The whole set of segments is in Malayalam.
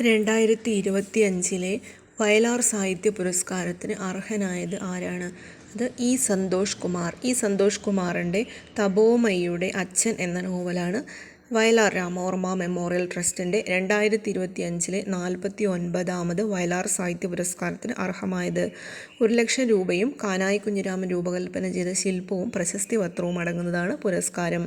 രണ്ടായിരത്തി ഇരുപത്തി അഞ്ചിലെ വയലാർ സാഹിത്യ പുരസ്കാരത്തിന് അർഹനായത് ആരാണ്? അത് ഇ സന്തോഷ് കുമാർ. ഇ സന്തോഷ് കുമാറിന്റെ തപോമയ്യയുടെ അച്ഛൻ എന്ന നോവലാണ് വയലാർ രാമവർമ്മ മെമ്മോറിയൽ ട്രസ്റ്റിന്റെ രണ്ടായിരത്തി ഇരുപത്തി അഞ്ചിലെ നാൽപ്പത്തി ഒൻപതാമത് വയലാർ സാഹിത്യ പുരസ്കാരത്തിന് അർഹമായത്. ഒരു ലക്ഷം രൂപയും കാനായി കുഞ്ഞിരാമൻ രൂപകൽപ്പന ചെയ്ത ശില്പവും പ്രശസ്തി പത്രവും അടങ്ങുന്നതാണ് പുരസ്കാരം.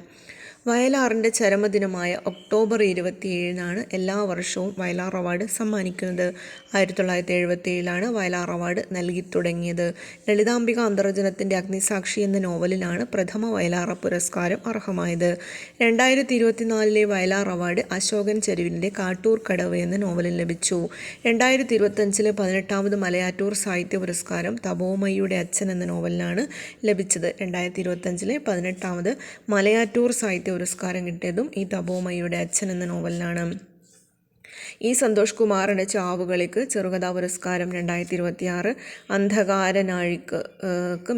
വയലാറിന്റെ ചരമദിനമായ ഒക്ടോബർ ഇരുപത്തിയേഴിനാണ് എല്ലാ വർഷവും വയലാർ അവാർഡ് സമ്മാനിക്കുന്നത്. ആയിരത്തി തൊള്ളായിരത്തി എഴുപത്തി ഏഴിലാണ് വയലാർ അവാർഡ് നൽകി തുടങ്ങിയത് ലളിതാംബിക അന്തർജനത്തിന്റെ അഗ്നിസാക്ഷി എന്ന നോവലിനാണ് പ്രഥമ വയലാറ പുരസ്കാരം അർഹമായത്. രണ്ടായിരത്തി ഇരുപത്തിനാലിലെ വയലാർ അവാർഡ് അശോകൻ ചെരുവിന്റെ കാട്ടൂർ കടവ് എന്ന നോവലിന് ലഭിച്ചു. രണ്ടായിരത്തി ഇരുപത്തഞ്ചിലെ പതിനെട്ടാമത് മലയാറ്റൂർ സാഹിത്യ പുരസ്കാരം തപോമയുടെ അച്ഛൻ എന്ന നോവലിനാണ് ലഭിച്ചത്. രണ്ടായിരത്തി ഇരുപത്തഞ്ചിലെ പതിനെട്ടാമത് മലയാറ്റൂർ സാഹിത്യ പുരസ്കാരം കിട്ടിയതും ഈ തപോമയുടെ അച്ഛൻ എന്ന നോവലിനാണ്. ഈ സന്തോഷ് കുമാറിന്റെ ചാവുകളിക്ക് ചെറുകഥാ പുരസ്കാരം രണ്ടായിരത്തി ഇരുപത്തി ആറ് അന്ധകാരനാഴിക്ക്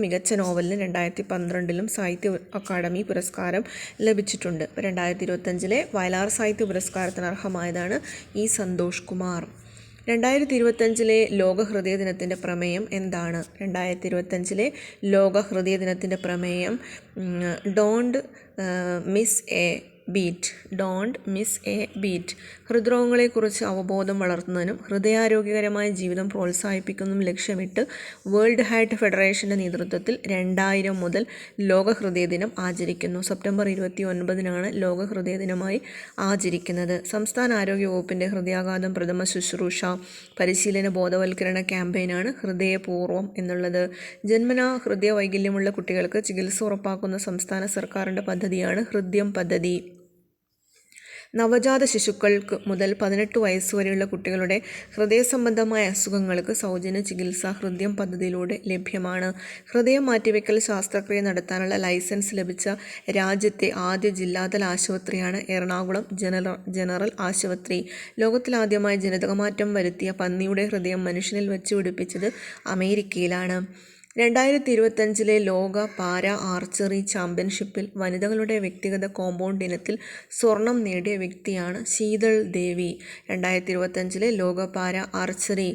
മികച്ച നോവലിന് രണ്ടായിരത്തി പന്ത്രണ്ടിലും സാഹിത്യ അക്കാദമി പുരസ്കാരം ലഭിച്ചിട്ടുണ്ട്. രണ്ടായിരത്തി ഇരുപത്തഞ്ചിലെ വയലാർ സാഹിത്യ പുരസ്കാരത്തിന് അർഹമായതാണ് ഈ സന്തോഷ് കുമാർ. രണ്ടായിരത്തി ഇരുപത്തഞ്ചിലെ ലോക ഹൃദയ ദിനത്തിന്റെ പ്രമേയം എന്താണ്? രണ്ടായിരത്തി ഇരുപത്തഞ്ചിലെ ലോക ഹൃദയ ദിനത്തിന്റെ പ്രമേയം don't miss a beat. Don't miss a beat. ഹൃദ്രോഗങ്ങളെക്കുറിച്ച് അവബോധം വളർത്തുന്നതിനും ഹൃദയാരോഗ്യകരമായ ജീവിതം പ്രോത്സാഹിപ്പിക്കുന്നതും ലക്ഷ്യമിട്ട് വേൾഡ് ഹാർട്ട് ഫെഡറേഷന്റെ നേതൃത്വത്തിൽ രണ്ടായിരം മുതൽ ലോക ഹൃദയ ദിനം ആചരിക്കുന്നു. സെപ്റ്റംബർ ഇരുപത്തി ഒൻപതിനാണ് ലോക ഹൃദയ ദിനമായി ആചരിക്കുന്നത്. സംസ്ഥാന ആരോഗ്യ വകുപ്പിന്റെ ഹൃദയാഘാതം പ്രഥമ ശുശ്രൂഷ പരിശീലന ബോധവൽക്കരണ ക്യാമ്പയിനാണ് ഹൃദയപൂർവം എന്നുള്ളത്. ജന്മനാ ഹൃദയ വൈകല്യമുള്ള കുട്ടികൾക്ക് ചികിത്സ ഉറപ്പാക്കുന്ന സംസ്ഥാന സർക്കാരിന്റെ പദ്ധതിയാണ് ഹൃദ്യം പദ്ധതി. നവജാത ശിശുക്കൾക്ക് മുതൽ പതിനെട്ട് വയസ്സുവരെയുള്ള കുട്ടികളുടെ ഹൃദയ സംബന്ധമായ അസുഖങ്ങൾക്ക് സൗജന്യ ചികിത്സ ഹൃദയം പദ്ധതിയിലൂടെ ലഭ്യമാണ്. ഹൃദയം മാറ്റിവെക്കൽ ശാസ്ത്രക്രിയ നടത്താനുള്ള ലൈസൻസ് ലഭിച്ച രാജ്യത്തെ ആദ്യ ജില്ലാതല ആശുപത്രിയാണ് എറണാകുളം ജനറൽ ജനറൽ ആശുപത്രി. ലോകത്തിലാദ്യമായി ജനിതകമാറ്റം വരുത്തിയ പന്നിയുടെ ഹൃദയം മനുഷ്യനിൽ വെച്ച് പിടിപ്പിച്ചത് അമേരിക്കയിലാണ്. രണ്ടായിരത്തി ഇരുപത്തഞ്ചിലെ ലോക പാര ആർച്ചറി ചാമ്പ്യൻഷിപ്പിൽ വനിതകളുടെ വ്യക്തിഗത കോമ്പൗണ്ട് ഇനത്തിൽ സ്വർണം നേടിയ വ്യക്തിയാണ് ശീതൾ ദേവി. രണ്ടായിരത്തി ഇരുപത്തഞ്ചിലെ ലോക പാര ആർച്ചറി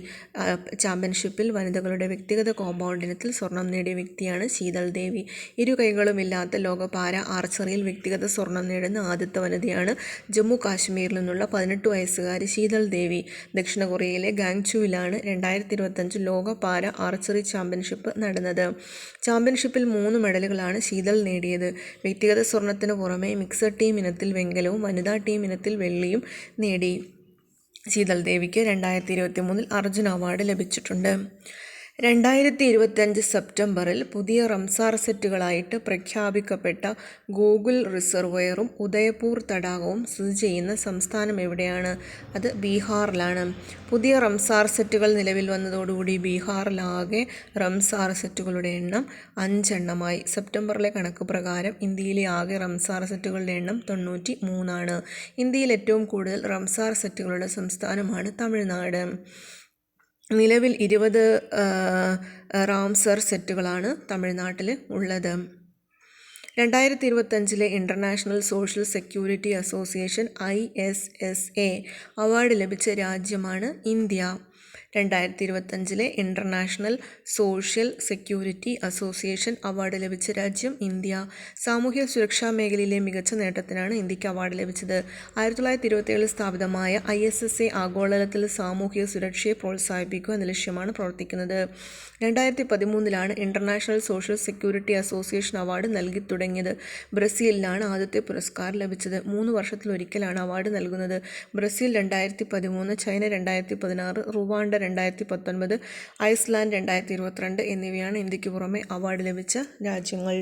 ചാമ്പ്യൻഷിപ്പിൽ വനിതകളുടെ വ്യക്തിഗത കോമ്പൗണ്ട് ഇനത്തിൽ സ്വർണം നേടിയ വ്യക്തിയാണ് ശീതൾ ദേവി. ഇരു കൈകളുമില്ലാത്ത ലോക പാര ആർച്ചറിയിൽ വ്യക്തിഗത സ്വർണം നേടുന്ന ആദ്യത്തെ വനിതയാണ് ജമ്മു കാശ്മീരിൽ നിന്നുള്ള പതിനെട്ട് വയസ്സുകാരി ശീതൾ ദേവി. ദക്ഷിണ കൊറിയയിലെ ഗാങ്ചുവിലാണ് രണ്ടായിരത്തി ഇരുപത്തഞ്ച് ലോക പാര ആർച്ചറി ചാമ്പ്യൻഷിപ്പ് നടന്നത്. ചാമ്പ്യൻഷിപ്പിൽ മൂന്ന് മെഡലുകളാണ് ശീതൾ നേടിയത്. വ്യക്തിഗത സ്വർണത്തിന് പുറമെ മിക്സഡ് ടീം ഇനത്തിൽ വെങ്കലവും വനിതാ ടീം ഇനത്തിൽ വെള്ളിയും നേടി. ശീതൾ ദേവിക്ക് രണ്ടായിരത്തി ഇരുപത്തി മൂന്നിൽ അർജുന അവാർഡ് ലഭിച്ചിട്ടുണ്ട്. രണ്ടായിരത്തി ഇരുപത്തഞ്ച് സെപ്റ്റംബറിൽ പുതിയ റംസാർ സെറ്റുകളായിട്ട് പ്രഖ്യാപിക്കപ്പെട്ട ഗൂഗിൾ റിസർവയറും ഉദയപൂർ തടാകവും സ്ഥിതി ചെയ്യുന്ന സംസ്ഥാനം എവിടെയാണ്? അത് ബീഹാറിലാണ്. പുതിയ റംസാർ സെറ്റുകൾ നിലവിൽ വന്നതോടുകൂടി ബീഹാറിലാകെ റംസാർ സെറ്റുകളുടെ എണ്ണം അഞ്ചെണ്ണമായി. സെപ്റ്റംബറിലെ കണക്ക് പ്രകാരം ഇന്ത്യയിലെ ആകെ റംസാർ സെറ്റുകളുടെ എണ്ണം തൊണ്ണൂറ്റി മൂന്നാണ് ഇന്ത്യയിൽ ഏറ്റവും കൂടുതൽ റംസാർ സെറ്റുകളുടെ സംസ്ഥാനമാണ് തമിഴ്നാട്. നിലവിൽ ഇരുപത് റാംസർ സെറ്റുകളാണ് തമിഴ്നാട്ടിൽ ഉള്ളത്. രണ്ടായിരത്തി ഇരുപത്തഞ്ചിലെ international social security association I S S A award ലഭിച്ച രാജ്യമാണ് ഇന്ത്യ. രണ്ടായിരത്തി ഇരുപത്തഞ്ചിലെ international social security association award ലഭിച്ച രാജ്യം ഇന്ത്യ. സാമൂഹ്യ സുരക്ഷാ മേഖലയിലെ മികച്ച നേട്ടത്തിനാണ് ഇന്ത്യയ്ക്ക് അവാർഡ് ലഭിച്ചത്. ആയിരത്തി തൊള്ളായിരത്തി ഇരുപത്തിയേഴിൽ സ്ഥാപിതമായ ഐ എസ് എസ് എ ആഗോളതലത്തിൽ സാമൂഹ്യ സുരക്ഷയെ പ്രോത്സാഹിപ്പിക്കുക എന്ന ലക്ഷ്യമാണ് പ്രവർത്തിക്കുന്നത്. രണ്ടായിരത്തി പതിമൂന്നിലാണ് international social security association award നൽകി തുടങ്ങിയത്. ബ്രസീലിലാണ് ആദ്യത്തെ പുരസ്കാരം ലഭിച്ചത്. മൂന്ന് വർഷത്തിലൊരിക്കലാണ് അവാർഡ് നൽകുന്നത്. ബ്രസീൽ രണ്ടായിരത്തി പതിമൂന്ന് ചൈന രണ്ടായിരത്തി പതിനാറ് റുവാണ്ട രണ്ടായിരത്തി പത്തൊൻപത് ഐസ്ലാൻഡ് രണ്ടായിരത്തി ഇരുപത്തിരണ്ട് എന്നിവയാണ് ഇന്ത്യയ്ക്ക് പുറമെ അവാർഡ് ലഭിച്ച രാജ്യങ്ങൾ.